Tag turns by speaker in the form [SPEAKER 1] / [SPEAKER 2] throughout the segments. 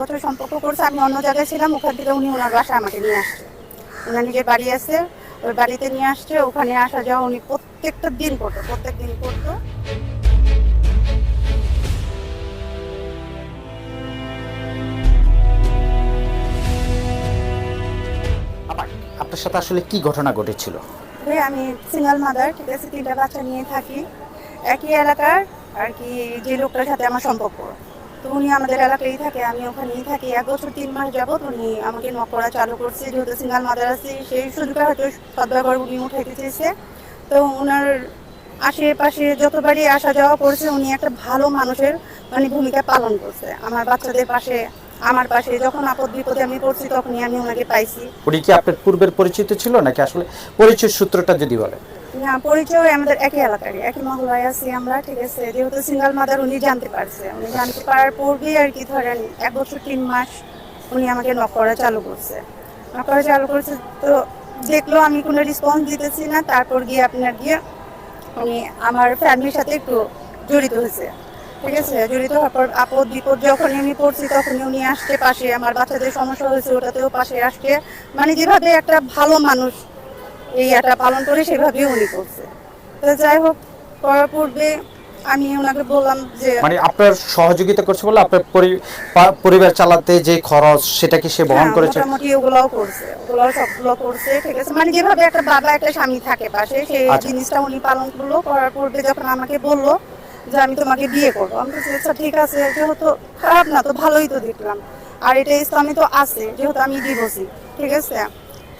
[SPEAKER 1] বছর সম্পর্ক করছে আমি অন্য জায়গায় ছিলাম ওখান থেকে উনি ওনার বাসায় আমাকে নিয়ে আসছে। ওনার নিজের বাড়ি আছে ওই বাড়িতে নিয়ে আসছে ওখানে আসা যাওয়া উনি প্রত্যেকটা দিন করতো প্রত্যেক দিন করতো।
[SPEAKER 2] আপনার সাথে আসলে কি ঘটনা ঘটেছিল?
[SPEAKER 1] আমি সিঙ্গেল মাদার ঠিক আছে তিনটা বাচ্চা নিয়ে থাকি। একই এলাকার আর কি যে লোকটার সাথে আমার সম্পর্ক। তো উনি আমাদের এলাকায় থাকে, আমি ওখানেই থাকি। এক বছর তিন মাস যাবত উনি আমাকে নক চালু করছে, যেহেতু সিঙ্গেল মাদার আছে, সেই সুযোগে হয়তো সদ্ব্যবহার উনি উঠাইতে চেয়েছে তো ওনার আশেপাশে যতবারই আসা যাওয়া করছে, উনি একটা ভালো মানুষের মানে ভূমিকা পালন করছে। আমার বাচ্চাদের পাশে, আমার পাশে যখন আপদ বিপদে আমি পড়ছি, তখনই আমি ওনাকে পাইছি।
[SPEAKER 2] উনি কি আপনার পূর্বের পরিচিত ছিল? নাকি আসলে পরিচয় সূত্রটা যদি বলে
[SPEAKER 1] না পরিচয় আমাদের এলাকারই, একই আছি আমরা, ঠিক আছে? যেহেতু মাদার উনি জানতে পারছে। উনি জানতে পারার পূর্বেই আর কি ধরেন, এক বছর তিন মাস উনি আমাকে চালু করছে। চালু তো দেখল আমি কোনো রেসপন্স দিতেছি না, তারপর গিয়ে আপনার গিয়ে উনি আমার ফ্যামিলির সাথে একটু জড়িত হয়েছে। ঠিক আছে? জড়িত হওয়ার পর আপদ বিপদ যখন আমি পড়ছি তখন উনি আসছে পাশে। আমার বাচ্চাদের সমস্যা হয়েছে, ওটাতেও পাশে আসছে। মানে যেভাবে একটা ভালো মানুষ এই এটা পালন করে সেভাবেই উনি করছে। তো যাই হোক করার পূর্বে আমি ওনাকে বললাম যে
[SPEAKER 2] মানে আপনার সহযোগিতা করছে বলে আপনার পরিবার চালাতে যে খরচ সেটা কি সে বহন
[SPEAKER 1] হ্যাঁ,
[SPEAKER 2] করেছে?
[SPEAKER 1] মোটামুটি ওগুলাও করছে ওগুলাও সবগুলো করছে ঠিক আছে। মানে যেভাবে একটা বাবা একটা স্বামী থাকে পাশে সেই
[SPEAKER 2] আচ্ছা।
[SPEAKER 1] জিনিসটা উনি পালন করল। করার পূর্বে যখন আমাকে বলল যে আমি তোমাকে বিয়ে করব আমি বলছি আচ্ছা ঠিক আছে। যেহেতু খারাপ না তো ভালোই তো দেখলাম। আর এটা ইসলামী তো আছে যেহেতু আমি দিবসী ঠিক আছে?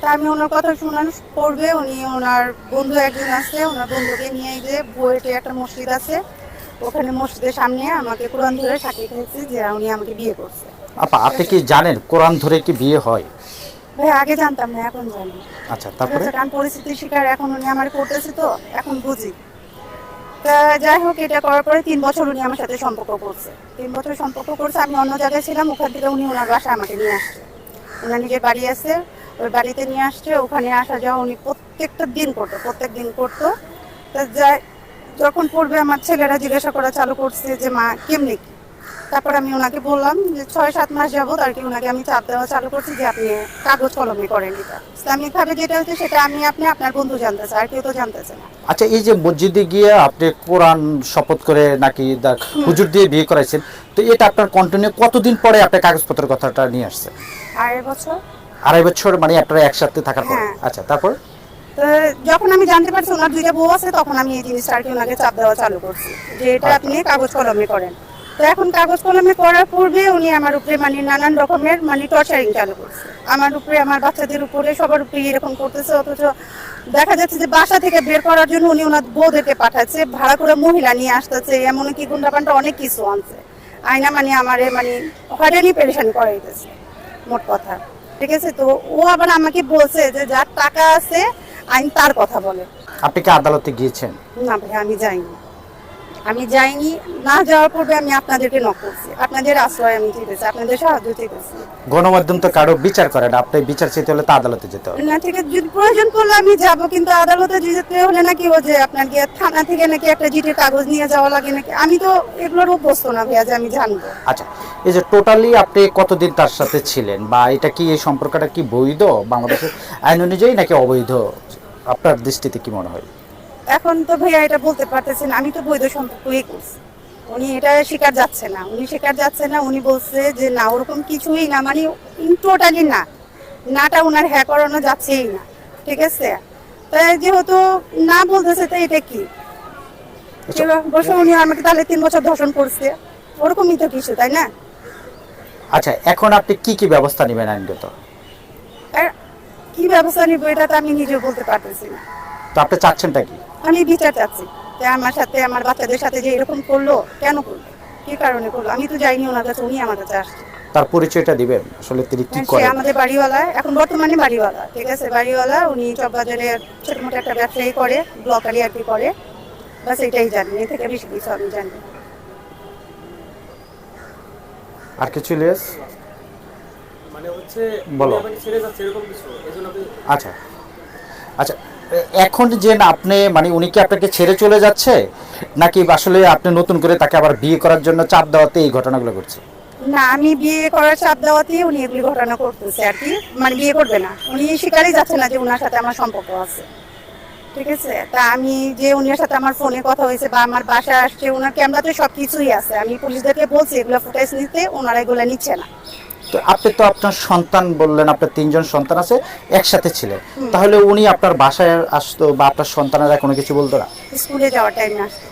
[SPEAKER 1] তা আমি ওনার কথা শোনার পূর্বে উনি ওনার বন্ধু একজন আছে ওনার বন্ধুকে নিয়ে যে বুয়েটে একটা মসজিদ আছে ওখানে মসজিদের সামনে আমাকে কোরআন ধরে সাক্ষী খেয়েছে যে উনি আমাকে বিয়ে করছে।
[SPEAKER 2] আপা আপনি কি জানেন কোরআন ধরে কি বিয়ে হয়?
[SPEAKER 1] ভাই আগে জানতাম না এখন জানি।
[SPEAKER 2] আচ্ছা তারপরে?
[SPEAKER 1] কারণ পরিস্থিতির শিকার এখন উনি আমার করতেছে তো এখন বুঝি। তা যাই হোক এটা করার পরে তিন বছর উনি আমার সাথে সম্পর্ক করছে। তিন বছর সম্পর্ক করছে আমি অন্য জায়গায় ছিলাম ওখান থেকে উনি ওনার বাসায় আমাকে নিয়ে আসছে। ওনার নিজের বাড়ি আছে ওই বাড়িতে নিয়ে আসছে ওখানে আসা যাওয়া উনি প্রত্যেকটা দিন করতো প্রত্যেক দিন করতো। তা যাই যখন পড়বে আমার ছেলেরা জিজ্ঞাসা করা চালু করছে যে মা কেমনি কি? তারপর আমি ওনাকে বললাম যে ছয় সাত মাস যাবত আর কি ওনাকে আমি চাপ দেওয়া চালু করছি যে আপনি কাগজ কলমে করেন এটা। ইসলামিকভাবে যেটা হচ্ছে সেটা আমি আপনি আপনার বন্ধু জানতেছে আর কেউ তো জানতেছে না।
[SPEAKER 2] আচ্ছা এই যে মসজিদে গিয়ে আপনি কোরআন শপথ করে নাকি হুজুর দিয়ে বিয়ে করাইছেন তো এটা আপনার কন্টিনিউ কতদিন পরে আপনার কাগজপত্রের কথাটা নিয়ে আসছে
[SPEAKER 1] আড়াই বছর।
[SPEAKER 2] আড়াই বছর মানে আপনারা একসাথে থাকার পর।
[SPEAKER 1] হ্যাঁ।
[SPEAKER 2] আচ্ছা তারপর?
[SPEAKER 1] যখন আমি জানতে পারছি ওনার দুইটা বউ আছে তখন আমি এই জিনিসটা আর কি ওনাকে চাপ দেওয়া চালু করছি যে এটা আপনি কাগজ কলমে করেন। তো এখন কাগজ কলমে করার পূর্বে উনি আমার উপরে মানে নানান রকমের মানে টর্চারিং চালু করছে। আমার উপরে আমার বাচ্চাদের উপরে সবার উপরে এরকম করতেছে অথচ দেখা যাচ্ছে যে বাসা থেকে বের করার জন্য উনি ওনার বউদেরকে পাঠাচ্ছে ভাড়া করে মহিলা নিয়ে আসতেছে এমন কি গুন্ডাপান্ডা অনেক কিছু আনছে। আয়না মানে আমারে মানে হয়রানি পেরেশানি করাইতেছে মোট কথা। ঠিক আছে? তো ও আবার আমাকে বলছে যে যার টাকা আছে আইন তার কথা বলে।
[SPEAKER 2] আপনি কি আদালতে গিয়েছেন?
[SPEAKER 1] না ভাই আমি যাইনি। আমি যাইনি না যাওয়ার পূর্বে আমি আপনাদেরকে নক করছি। আপনাদের আশ্রয় আমি চেয়েছি আপনাদের সাহায্য চেয়েছি
[SPEAKER 2] গণমাধ্যম তো কারও বিচার করে না আপনি বিচার চাইতে হলে তো আদালতে যেতে হবে।
[SPEAKER 1] না ঠিক আছে যদি প্রয়োজন পড়লে আমি যাব কিন্তু আদালতে যেতে হলে নাকি ও যে আপনার গিয়ে থানা থেকে নাকি একটা জিটের কাগজ নিয়ে যাওয়া লাগে নাকি? আমি তো এগুলোর অভ্যস্ত না ভাইয়া যে আমি জানব।
[SPEAKER 2] আচ্ছা এই যে টোটালি আপনি কতদিন তার সাথে ছিলেন? বা এটা কি এই সম্পর্কটা কি বৈধ? বাংলাদেশের আইন অনুযায়ী নাকি অবৈধ? আপনার দৃষ্টিতে কি মনে হয়?
[SPEAKER 1] এখন তো ভাইয়া এটা বলতে পারতেছেন আমি তো বৈধ সম্পর্কই করছি। উনি এটা স্বীকার যাচ্ছে না উনি স্বীকার যাচ্ছে না উনি বলছে যে না ওরকম কিছুই না মানে টোটালি না। নাটা ওনার হ্যাঁ করানো যাচ্ছেই না ঠিক আছে? তাই যেহেতু না বলতেছে তো এটা কি?
[SPEAKER 2] আচ্ছা।
[SPEAKER 1] বসে উনি আমাকে তাহলে তিন বছর ধর্ষণ করছে। ওরকমই তো কিছু তাই না?
[SPEAKER 2] আচ্ছা এখন আপনি কি কি ব্যবস্থা নেবেন আইনগত?
[SPEAKER 1] কি ব্যবস্থা নিবো এটা তো আমি নিজেও বলতে পারতেছি না।
[SPEAKER 2] তো আপনি চাচ্ছেনটা কি?
[SPEAKER 1] আমি বিচার চাচ্ছি যে আমার সাথে আমার বাচ্চাদের সাথে যে এরকম করল কেন করল? কি কারণে করল? আমি তো যাইনি ওনার কাছে উনি আমার কাছে আসছে।
[SPEAKER 2] তার পরিচয়টা দিবেন আসলে তিনি কি
[SPEAKER 1] হ্যাঁ, সে
[SPEAKER 2] করেন?
[SPEAKER 1] আমাদের বাড়িওয়ালা এখন বর্তমানে বাড়িওয়ালা ঠিক আছে? বাড়িওয়ালা উনি চকবাজারে ছোট মোটো একটা ব্যবসায়ী করে ব্লকারি আর কি করে। বাস এটাই জানি এ থেকে বেশি কিছু আমি জানি
[SPEAKER 2] আর কিছু লেস
[SPEAKER 3] মানে হচ্ছে
[SPEAKER 2] বলো।
[SPEAKER 3] ছেড়ে যাচ্ছে এরকম কিছু। এই
[SPEAKER 2] আচ্ছা। আচ্ছা এখন যে না আপনি মানে উনি কি আপনাকে ছেড়ে চলে যাচ্ছে? নাকি আসলে আপনি নতুন করে তাকে আবার বিয়ে করার জন্য চাপ দেওয়াতে এই ঘটনাগুলো ঘটছে?
[SPEAKER 1] না, আমি বিয়ে করার চাপ দেওয়াতেই উনি এগুলি ঘটনা করতেছে আর কি। মানে বিয়ে করবে না। উনি স্বীকারই যাচ্ছে না যে ওনার সাথে আমার সম্পর্ক আছে। ঠিক আছে? তা আমি যে উনার সাথে আমার ফোনে কথা হয়েছে বা আমার বাসায় আসছে ওনার ক্যামেরাতে সব কিছুই আছে। আমি পুলিশদেরকে বলছি, এগুলো ফুটেজ নিতে, ওনারা এগুলো নিচ্ছে না।
[SPEAKER 2] তো আপনি তো আপনার সন্তান বললেন আপনার তিনজন সন্তান আছে একসাথে ছিলেন। তাহলে উনি আপনার বাসায় আসতো বা আপনার সন্তানেরা কোনো কিছু বলতো না?
[SPEAKER 1] স্কুলে যাওয়ার টাইমে আসতো।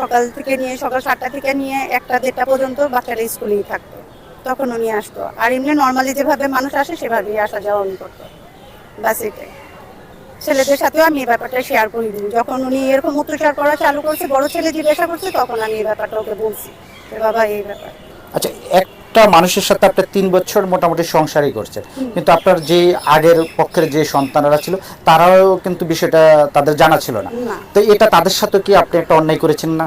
[SPEAKER 1] সকাল থেকে নিয়ে সকাল সাতটা থেকে নিয়ে একটা দেড়টা পর্যন্ত বাচ্চারা স্কুলেই থাকতো। তখন উনি আসতো। আর এমনি নর্মালি যেভাবে মানুষ আসে সেভাবেই আসা যাওয়া উনি করতো। বাস এটাই। ছেলেদের সাথেও আমি এই ব্যাপারটা শেয়ার করে দিই যখন উনি এরকম অত্যাচার করা চালু করছে বড় ছেলে জিজ্ঞাসা করছে তখন আমি এই ব্যাপারটা ওকে বলছি। বাবা এই ব্যাপার।
[SPEAKER 2] আচ্ছা একটা মানুষের সাথে আপনার তিন বছর মোটামুটি সংসারই করছেন। কিন্তু আপনার যে আগের পক্ষের যে সন্তানরা ছিল তারাও কিন্তু বিষয়টা তাদের জানা ছিল না। তো এটা তাদের সাথে কি আপনি একটা অন্যায় করেছেন না?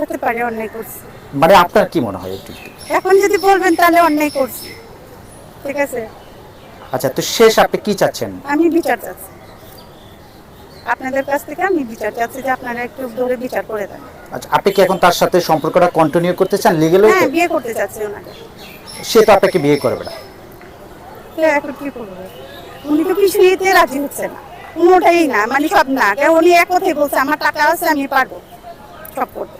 [SPEAKER 1] হতে পারে অন্যায় করছি।
[SPEAKER 2] মানে আপনার কি মনে হয় একটু? একটু?
[SPEAKER 1] এখন যদি বলবেন তাহলে অন্যায় করছি। ঠিক আছে?
[SPEAKER 2] আচ্ছা তো শেষ আপনি কি চাচ্ছেন?
[SPEAKER 1] আমি বিচার চাচ্ছি। আপনাদের কাছ থেকে আমি বিচার চাচ্ছি যে আপনারা একটু ধরে বিচার করে দেন।
[SPEAKER 2] আচ্ছা আপনি কি এখন তার সাথে সম্পর্কটা কন্টিনিউ করতে চান লিগেল
[SPEAKER 1] হ্যাঁ বিয়ে করতে চাচ্ছি ওনাকে।
[SPEAKER 2] সে তো আপনাকে বিয়ে করবে না।
[SPEAKER 1] উনি তো কিছুইতে রাজি হচ্ছে না। কোনোটাই না মানে সব না উনি এক কথাই বলছে, আমার টাকা আছে, আমি পারব। সব করতে।